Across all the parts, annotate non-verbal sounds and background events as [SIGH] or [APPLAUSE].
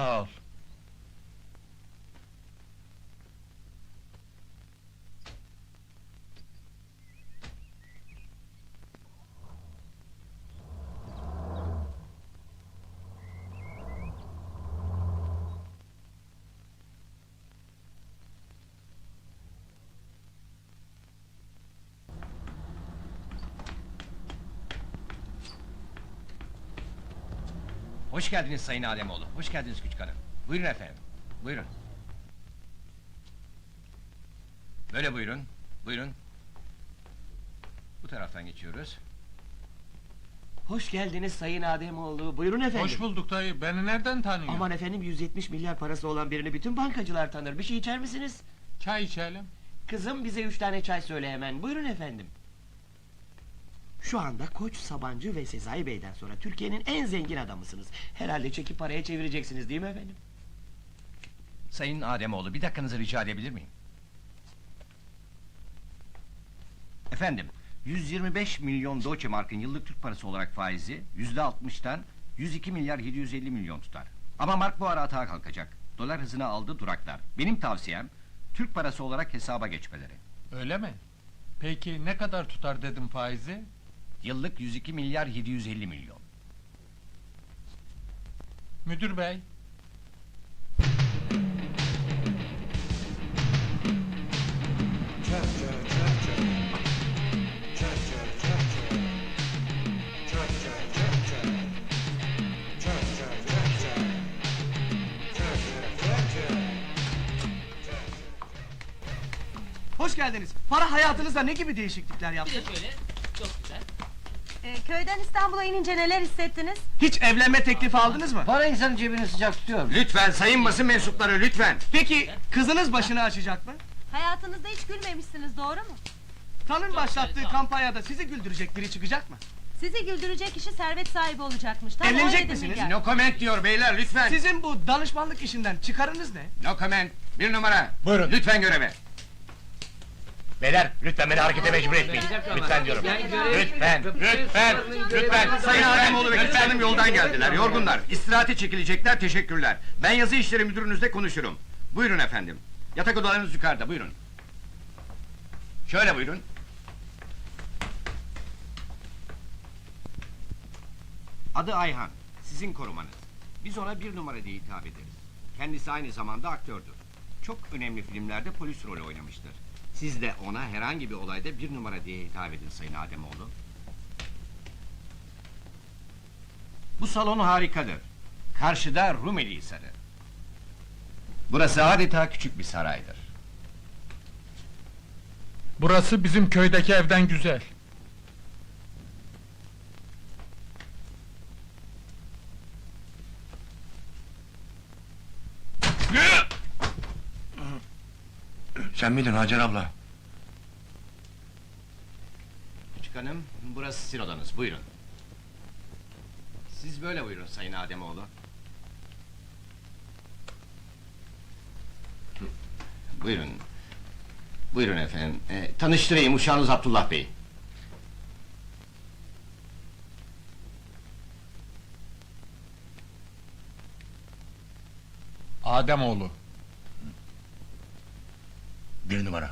Sağ. Hoş geldiniz Sayın Ademoğlu. Hoş geldiniz küçük hanım. Buyurun efendim. Buyurun. Böyle buyurun. Buyurun. Bu taraftan geçiyoruz. Hoş geldiniz Sayın Ademoğlu. Buyurun efendim. Hoş bulduk dayı. Beni nereden tanıyorsun? Aman efendim 170 milyar parası olan birini bütün bankacılar tanır. Bir şey içer misiniz? Çay içelim. Kızım bize üç tane çay söyle hemen. Buyurun efendim. Şu anda Koç, Sabancı ve Sezai Bey'den sonra Türkiye'nin en zengin adamısınız. Herhalde çeki paraya çevireceksiniz değil mi efendim? Sayın Ademoğlu bir dakikanızı rica edebilir miyim? Efendim, 125 milyon Deutsche Mark'ın yıllık Türk parası olarak faizi yüzde altmıştan 102 milyar 750 milyon tutar. Ama mark bu ara atağa kalkacak. Dolar hızını aldı duraklar. Benim tavsiyem Türk parası olarak hesaba geçmeleri. Öyle mi? Peki ne kadar tutar dedim faizi? Yıllık 102 milyar 750 milyon. Müdür bey. Hoş geldiniz. Para hayatınızda ne gibi değişiklikler yaptı? Ee, köyden İstanbul'a inince neler hissettiniz? Hiç evlenme teklifi aldınız mı? Para insanın cebini sıcak tutuyor. Lütfen sayın basın mensupları lütfen. Peki kızınız başını açacak mı? Hayatınızda hiç gülmemişsiniz doğru mu? Tan'ın başlattığı kampanyada sizi güldürecek biri çıkacak mı? Sizi güldürecek kişi servet sahibi olacakmış. Tam Evlenecek 17 misiniz? milyar. No comment diyor beyler lütfen. Sizin bu danışmanlık işinden çıkarınız ne? No comment. Bir numara. Buyurun. Lütfen göreve. Beyler lütfen beni harekete mecbur etmeyin. Lütfen diyorum. Lütfen, lütfen, lütfen. Sayın Ademoğlu ve Küçük Hanım yoldan geldiler. Yorgunlar. İstirahate çekilecekler. Teşekkürler. Ben yazı işleri müdürünüzle konuşurum. Buyurun efendim. Yatak odalarınız yukarıda. Buyurun. Şöyle buyurun. Adı Ayhan. Sizin korumanız. Biz ona bir numara diye hitap ederiz. Kendisi aynı zamanda aktördür. Çok önemli filmlerde polis rolü oynamıştır. Siz de ona herhangi bir olayda bir numara diye hitap edin Sayın Ademoğlu. Bu salon harikadır. Karşıda Rumeli Hisarı. Burası adeta küçük bir saraydır. Burası bizim köydeki evden güzel. Sen miydin Hacer abla? Küçük hanım, burası sizin odanız. Buyurun. Siz böyle buyurun Sayın Ademoğlu. Buyurun. Buyurun efendim. Ee, tanıştırayım uşağınız Abdullah Bey. Ademoğlu. Bir numara.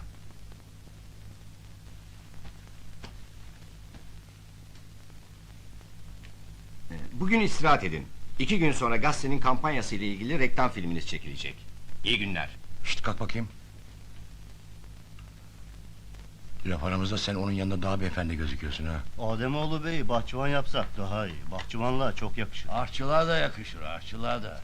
Ee, Bugün istirahat edin. İki gün sonra gazetenin kampanyası ile ilgili reklam filminiz çekilecek. İyi günler. Şşt kalk bakayım. Laf aramızda sen onun yanında daha beyefendi gözüküyorsun ha. Ademoğlu Bey bahçıvan yapsak daha iyi. Bahçıvanlığa çok yakışır. Aşçılığa da yakışır, aşçılığa da.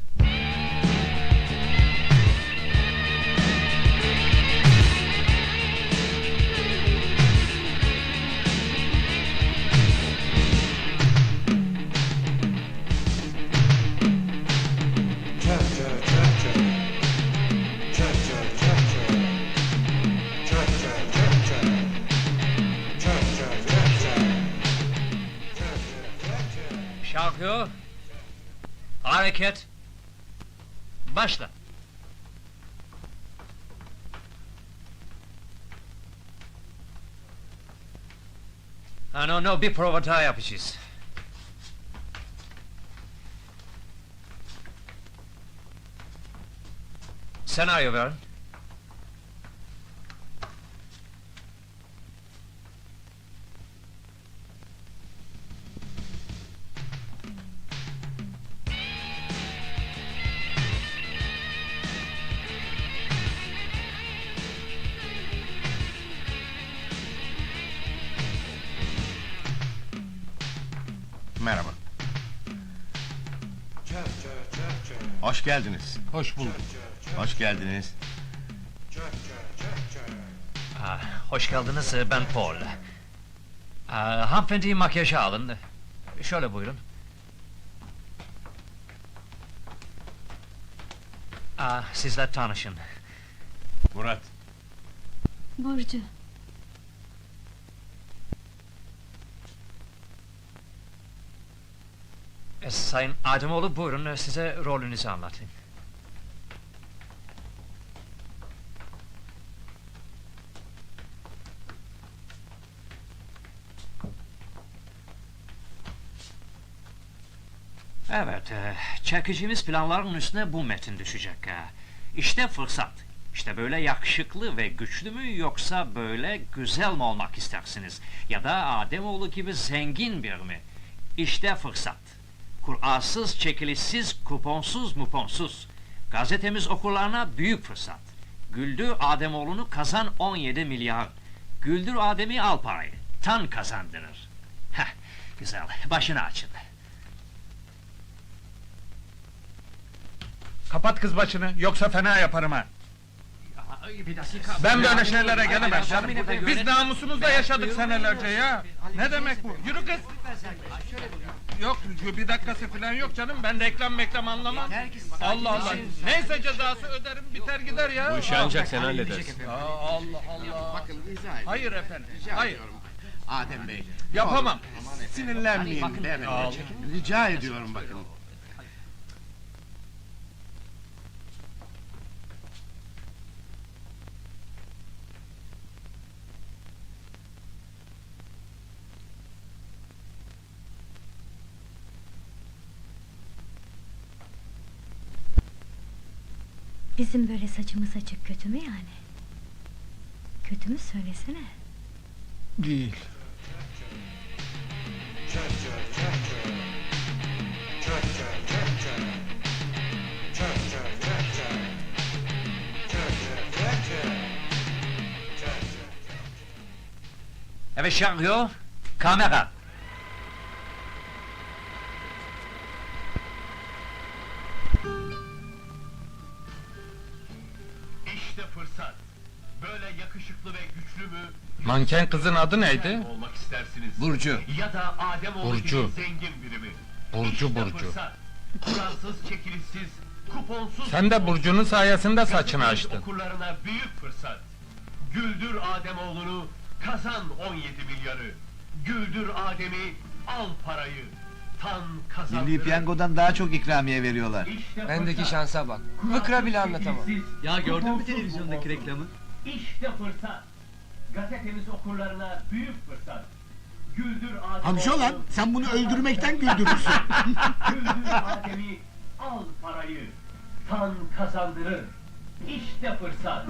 Şarkı, hareket, başla. Ha no no bir prova daha yapacağız. Senaryo verin. Merhaba. Hoş geldiniz. Hoş bulduk. Hoş geldiniz. Ah, hoş geldiniz, e, ben Paul. Ah, hanımefendi makyaja alın. Şöyle buyurun. Ah, sizler tanışın. Murat. Burcu. E, Sayın Ademoğlu buyurun, e, size rolünüzü anlatayım. Evet, e, çekicimiz planların üstüne bu metin düşecek. e. İşte fırsat. İşte böyle yakışıklı ve güçlü mü yoksa böyle güzel mi olmak istersiniz? Ya da Ademoğlu gibi zengin bir mi? İşte fırsat. Kur'asız, çekilişsiz, kuponsuz, muponsuz. Gazetemiz okurlarına büyük fırsat. Güldür Ademoğlu'nu kazan 17 milyar. Güldür Adem'i al parayı. Tan kazandırır. Heh, güzel. Başını açın. Kapat kız başını yoksa fena yaparım ha. Ben böyle şeylere gelemem canım. Biz namusumuzla yaşadık senelerce ya. Ne demek bu? Yürü kız. Yok bir dakikası falan yok canım. Ben reklam meklam anlamam. Allah Allah. Neyse cezası öderim biter gider ya. Bu işi ancak sen halledersin. Allah Allah. Bakın izah edin. Hayır efendim. Rica Hayır. ediyorum. Adem Bey. Yapamam. Sinirlenmeyin. Rica ediyorum bakın. Bizim böyle saçımız açık kötü mü yani? Kötü mü söylesene. Değil. Evet şarkıyor. Kamera. Manken kızın adı neydi? olmak istersiniz? Burcu. Ya da Ademoğlu Burcu. zengin biri mi? Burcu, İşte Burcu. fırsat. Kuralsız, çekilişsiz, kuponsuz... Sen de Burcu'nun sayesinde saçını açtın. Okurlarına büyük fırsat. Güldür Ademoğlu'nu, kazan 17 milyarı. Güldür Adem'i, al parayı. Tan kazandırır. Milli Piyango'dan daha çok ikramiye veriyorlar. İşte Bendeki fırsat. şansa bak. Fıkra bile anlatamam. Ya gördün mü televizyondaki reklamı? İşte fırsat. Gazetemiz okurlarına büyük fırsat. Güldür Adem'i. Amcaoğlan sen bunu öldürmekten güldürürsün. [LAUGHS] Güldür Adem'i al parayı. Tan kazandırır. İşte fırsat.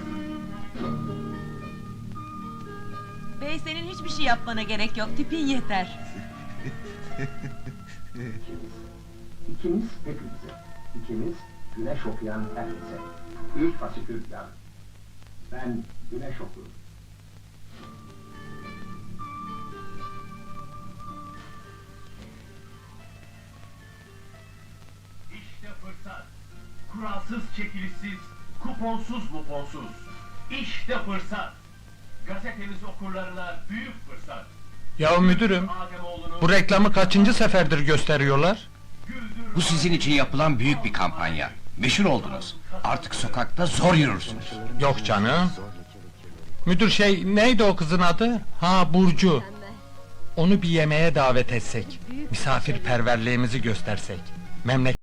Bey senin hiçbir şey yapmana gerek yok. Tipin yeter. İkimiz hepimize, ikimiz güneş okuyan herkese. İlk fasikül plan. Ben güneş okurum. Kuralsız çekilişsiz, kuponsuz muponsuz. İşte fırsat. Gazetemiz okurlarına büyük fırsat. Ya müdürüm, bu reklamı kaçıncı seferdir gösteriyorlar? Bu sizin için yapılan büyük bir kampanya. Meşhur oldunuz. Artık sokakta zor yürürsünüz. Yok canım. Müdür şey, neydi o kızın adı? Ha Burcu. Onu bir yemeğe davet etsek. Misafirperverliğimizi göstersek. Memleket